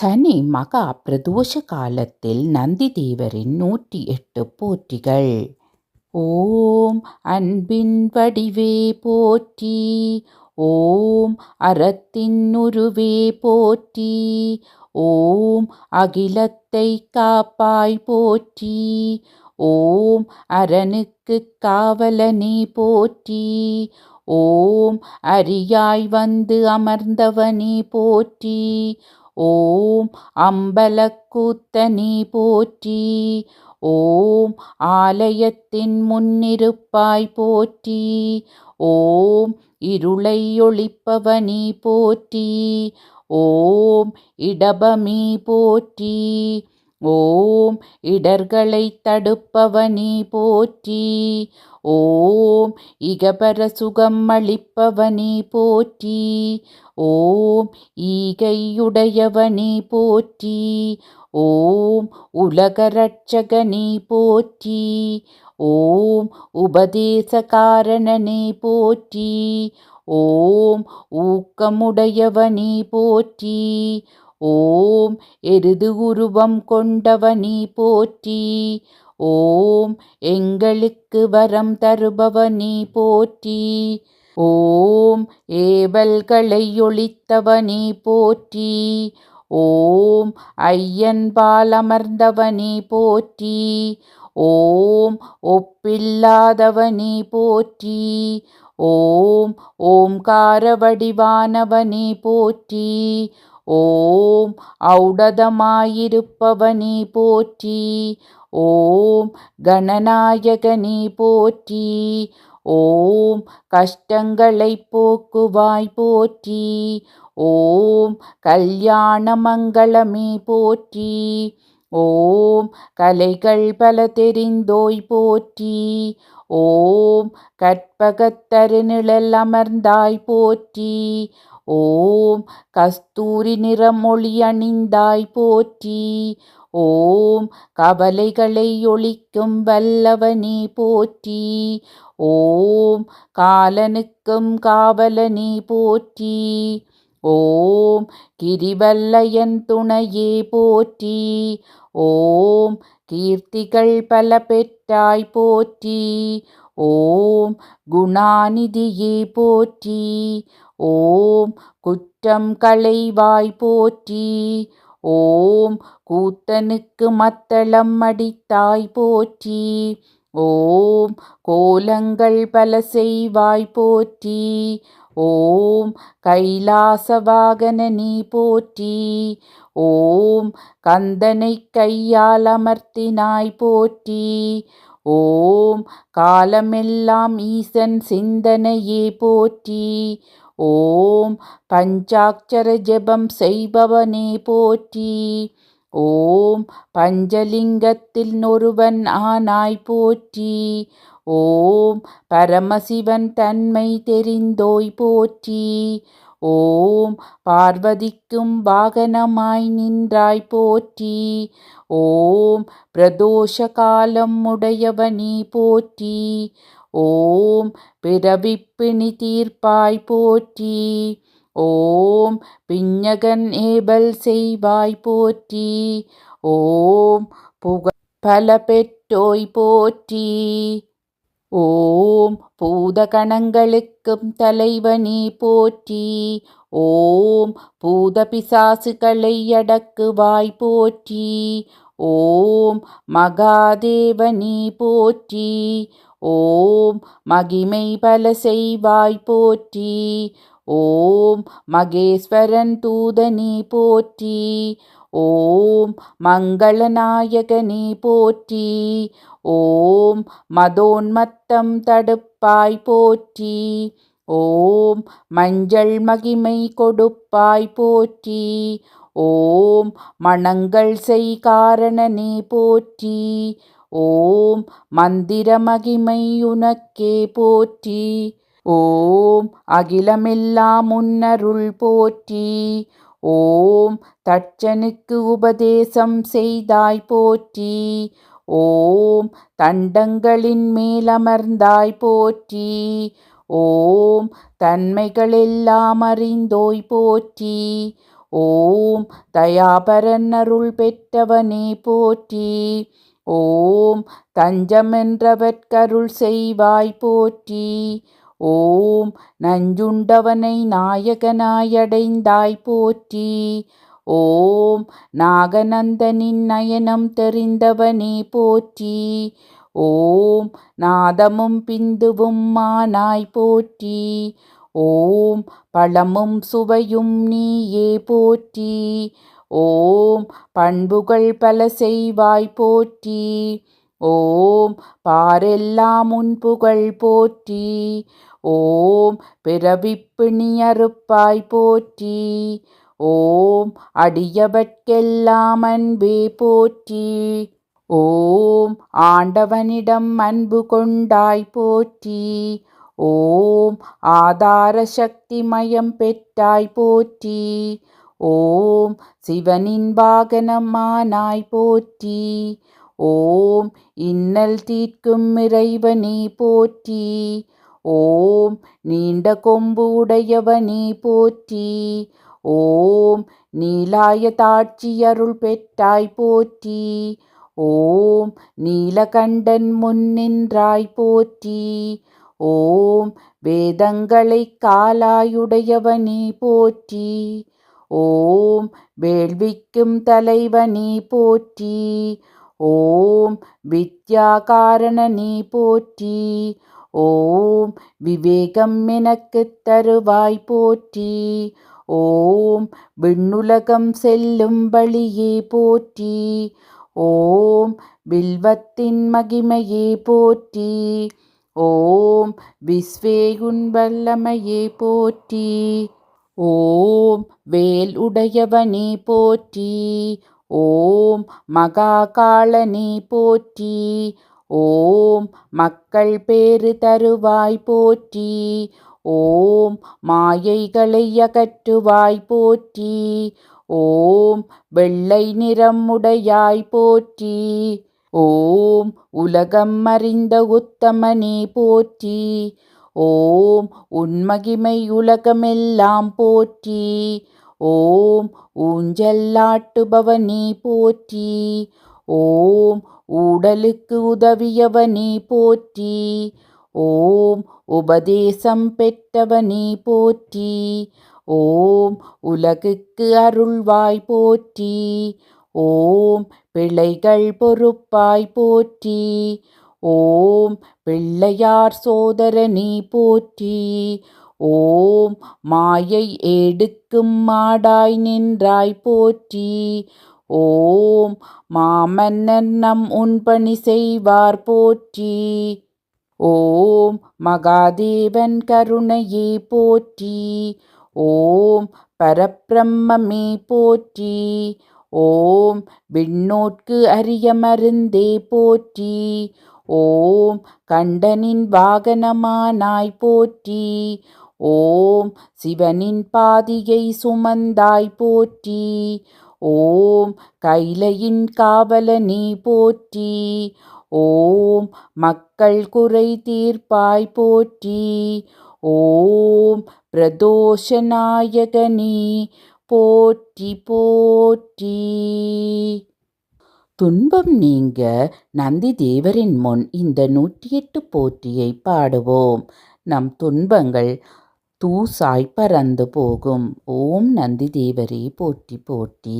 சனி மகா பிரதோஷ காலத்தில் நந்தி தேவரின் நூற்றி எட்டு போற்றிகள். ஓம் அன்பின் வடிவே போற்றி ஓம் அறத்தின் உருவே போற்றி ஓம் அகிலத்தை காப்பாய் போற்றி ஓம் அரணுக்கு காவலனே போற்றி ஓம் அரியாய் வந்து அமர்ந்தவனே போற்றி ஓம் அம்பலக்கூத்தனே போற்றி ஓம் ஆலயத்தின் முன்னிருப்பாய் போற்றி ஓம் இருளை ஒளிப்பவனே போற்றி ஓம் இடபமே போற்றி ஓம் இடர்களை தடுப்பவனே போற்றி. ஓம் இகபர சுகம் அளிப்பவனே போற்றி. ஓம் ஈகையுடையவனே போற்றி. ஓம் உலகரட்சகனே போற்றி. ஓம் உபதேசகாரணனே போற்றி. ஓம் ஊக்கமுடையவனே போற்றி. ஓம் எருது உருவம் கொண்டவனே போற்றி. ஓம் எங்களுக்கு வரம் தருபவனே போற்றி. ஓம் ஏவல்களை ஒழித்தவனே போற்றி. ஓம் ஐயன் பாலமர்ந்தவனே போற்றி. ஓம் ஒப்பில்லாதவனே போற்றி. ஓம் ஓம்கார வடிவானவனே போற்றி. ஓம் ஔடதமாயிருப்பவனே போற்றி ஓம் கணநாயகனே போற்றி ஓம் கஷ்டங்களை போக்குவாய் போற்றி ஓம் கல்யாண மங்களமே போற்றி ஓம் கலைகள் பல தெரிந்தோய் போற்றி ஓம் கற்பகத்தருநிழல் அமர்ந்தாய் போற்றி ஓம் கஸ்தூரி நிறமொழி அணிந்தாய் போற்றி. ஓம் கவலைகளை ஒழிக்கும் வல்லவனே போற்றி. ஓம் காலனுக்கும் காவலனே போற்றி. ஓம் கிரிவல்லையன் துணையே போற்றி. ஓம் கீர்த்திகள் பல பெற்றாய் போற்றி. ஓம் குணாநிதியே போற்றி. ஓம் குற்றம் களைவாய் போற்றி. ஓம் கூத்தனுக்கு மத்தளம் அடித்தாய் போற்றி. ஓம் கோலங்கள் பல செய்வாய் போற்றி. ஓம் கைலாசவாகனனி போற்றி. ஓம் கந்தனை கையால் அமர்த்தினாய் போற்றி. ஓம் காலமெல்லாம் ஈசன் சிந்தனையே போற்றி. ஓம் பஞ்சாட்சர ஜெபம் செய்பவனே போற்றி. ஓம் பஞ்சலிங்கத்தில் ஒருவன் ஆனாய் போற்றி. ஓம் பரமசிவன் தன்மை தெரிந்தோய் போற்றி. ஓம் பார்வதிக்கும் வாகனமாய் நின்றாய் போற்றி. ஓம் பிரதோஷ காலம் உடையவனே போற்றி. ஓம் பிறவிப்பிணி தீர்ப்பாய் போற்றி. ஓம் பிஞகன் ஏபல் செய்வாய் போற்றி. ஓம் புக பல பெற்றோய் போற்றி. ஓம் பூதகணங்களுக்கும் தலைவனே போற்றி. ஓம் பூத பிசாசுகளை அடக்குவாய் போற்றி. ஓம் மகாதேவனே போற்றி. ஓம் மகிமை பல செய்வாய் போற்றி ஓம் மகேஸ்வரன் தூதனே போற்றி. ஓம் மங்களநாயகனே போற்றி. ஓம் மதோன்மத்தம் தடுப்பாய் போற்றி. ஓம் மஞ்சள் மகிமை கொடுப்பாய் போற்றி. ஓம் மணங்கள் செய் காரணனே போற்றி. ஓம் மந்திர மகிமை உனக்கே போற்றி. ஓம் அகிலமெல்லாம் முன்னருள் போற்றி. ஓம் தட்சனுக்கு உபதேசம் செய்தாய் போற்றி. ஓம் தண்டங்களின் மேலமர்ந்தாய் போற்றி. ஓம் தன்மைகளெல்லாம் அறிந்தோய் போற்றி. ஓம் தயாபரன் அருள் பெற்றவனே போற்றி. ஓம் தஞ்சமென்றவர்க்கருள் செய்வாய் போற்றி. ஓம் நஞ்சுண்டவனை நாயகனாயடைந்தாய் போற்றி. ஓம் நாகநந்தனின் நயனம் தெரிந்தவனே போற்றி. ஓம் நாதமும் பிந்துவும் மானாய் போற்றி. ஓம் பழமும் சுவையும் நீயே போற்றி. ஓம் பண்புகள் பல செய்வாய் போற்றி. ஓம் பாரெல்லாம் உன் புகழ் போற்றி. ஓம் பிறவிப்பிணி அறுப்பாய் போற்றி. ஓம் அடியவர்க்கெல்லாம் அன்பே போற்றி. ஓம் ஆண்டவனிடம் அன்பு கொண்டாய் போற்றி. ஓம் ஆதார சக்தி மயம் பெற்றாய் போற்றி. ஓம் சிவனின் வாகனமானாய் போற்றி. ஓம் இன்னல் தீர்க்கும் இறைவனே போற்றி. ஓம் நீண்ட கொம்பு உடையவனே போற்றி. ஓம் நீலாய தாட்சி அருள் பெற்றாய் போற்றி. ஓம் நீலகண்டன் முன்னின்றாய் போற்றி. ஓம் வேதங்களை காலாயுடையவனே போற்றி. ஓம் வேள்விக்கும் தலைவனே போற்றி ஓம் வித்யாகாரணனே போற்றி ஓம் விவேகம் எனக்கு தருவாய் போற்றி ஓம் விண்ணுலகம் செல்லும் வழியே போற்றி ஓம் வில்வத்தின் மகிமையே போற்றி ஓம் விஸ்வேகுன் வல்லமையே போற்றி. ஓம் வேல் உடையவனே போற்றி ஓம் மகாகாலனே போற்றி ஓம் மக்கள் பேறு தருவாய் போற்றி ஓம் மாயைகளை அகற்றுவாய் போற்றி ஓம் வெள்ளை நிறம் உடையாய் போற்றி ஓம் உலகம் அறிந்த உத்தமனே போற்றி ஓம் உன்மகிமை உலகமெல்லாம் போற்றி. ஓம் ஊஞ்சல்லாட்டுபவனே போற்றி. ஓம் ஊடலுக்கு உதவியவனே போற்றி. ஓம் உபதேசம் பெற்றவனே போற்றி. ஓம் உலகுக்கு அருள்வாய் போற்றி. ஓம் பிழைகள் பொறுப்பாய் போற்றி. ஓம் பிள்ளையார் சோதரனே போற்றி. ஓம் மாயை எடுக்கும் மாடாய் நின்றாய் போற்றி. ஓம் மாமன்னன் நம் உன்பணி செய்வார் போற்றி. ஓம் மகாதேவன் கருணையே போற்றி. ஓம் பரப்பிரம்மே போற்றி. ஓம் விண்ணோட்கு அரிய மருந்தே போற்றி. ஓம் கண்டனின் வாகனமானாய் போற்றி. ஓம் சிவனின் பாதியை சுமந்தாய் போற்றி. ஓம் கைலையின் காவலனே போற்றி. ஓம் மக்கள் குறை தீர்ப்பாய் போற்றி. ஓம் பிரதோஷநாயகனே போற்றி போற்றி. துன்பம் நீங்க நந்தி தேவரின் முன் இந்த நூற்றி எட்டு போற்றியை பாடுவோம். நம் துன்பங்கள் தூசாய் பறந்து போகும். ஓம் நந்தி தேவரே போற்றி போற்றி.